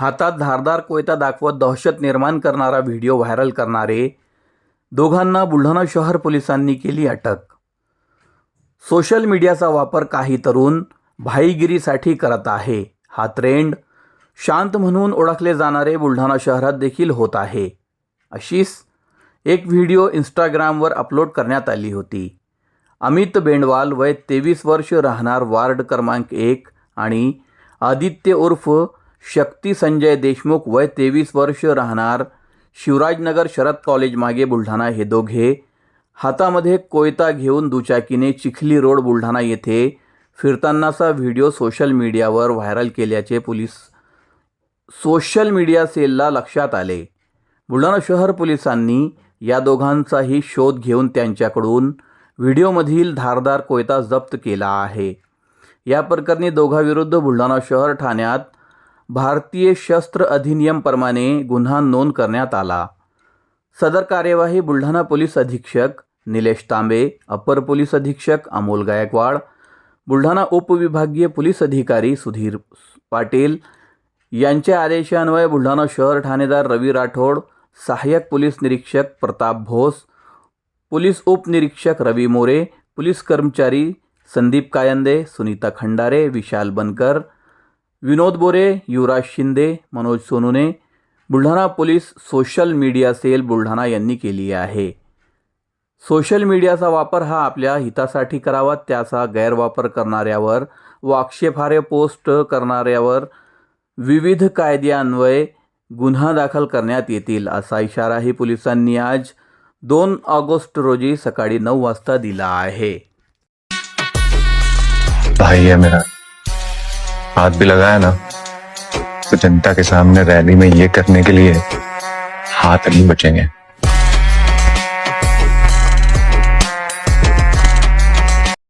हातात धारदार कोयता दाखवत दहशत निर्माण करणारा व्हिडिओ व्हायरल करणारे दोघांना बुलढाणा शहर पोलिसांनी केली अटक. सोशल मीडियाचा वापर काही तरुण भाईगिरीसाठी करत आहे. हा ट्रेंड शांत म्हणून ओळखले जाणारे बुलढाणा शहरात देखील होत आहे. अशीच एक व्हिडिओ इंस्टाग्रामवर अपलोड करण्यात आली होती. अमित बेंडवाल वय तेवीस वर्ष राहणार वार्ड क्रमांक एक आणि आदित्य उर्फ शक्ती संजय देशमुख वय तेवीस वर्ष राहणार. शिवराजनगर शरद कॉलेज मागे बुलढाणा हे दोघे. हातामध्ये कोयता घेऊन दुचाकीने चिखली रोड बुलढाणा येथे फिरतानाचा व्हिडिओ सोशल मीडियावर व्हायरल केल्याचे पोलीस सोशल मीडिया सेलला लक्षात आले. बुलढाणा शहर पोलिसांनी या दोघांचाही शोध घेऊन त्यांच्याकडून व्हिडिओमधील धारदार कोयता जप्त केला आहे. या प्रकरणी दोघांविरुद्ध बुलढाणा शहर ठाण्यात भारतीय शस्त्र अधिनियमप्रमाणे गुन्हा नोंद करण्यात आला. सदर कार्यवाही बुलढाणा पोलीस अधीक्षक निलेश तांबे अपर पोलीस अधीक्षक अमोल गायकवाड बुलढाणा उपविभागीय पोलीस अधिकारी सुधीर पाटील यांच्या आदेशान्वये बुलढाणा शहर ठाणेदार रवी राठोड सहाय्यक पोलीस निरीक्षक प्रताप भोस पोलीस उपनिरीक्षक रवी मोरे पोलीस कर्मचारी Sandeep Kayande Sunita Khandare Vishal Bankar Vinod Bore Yuvraj Shinde Manoj Sonune Buldhana police social media cell Buldhana यांनी केली आहे. सोशल मीडियाचा वापर हा आपल्या हितासाठी करावा त्याचा गैरवापर करणाऱ्यावर व आक्षेपार्ह पोस्ट करणाऱ्यावर विविध कायद्यान्वये गुन्हा दाखल करण्यात येतील असा इशाराही पोलिसांनी आज दोन ऑगस्ट रोजी सकाळी नऊ वाजता दिला आहे. भाई है मेरा। हाथ भी लगाया ना तो जनता के सामने रैली में ये करने के लिए हाथ नहीं बचेंगे।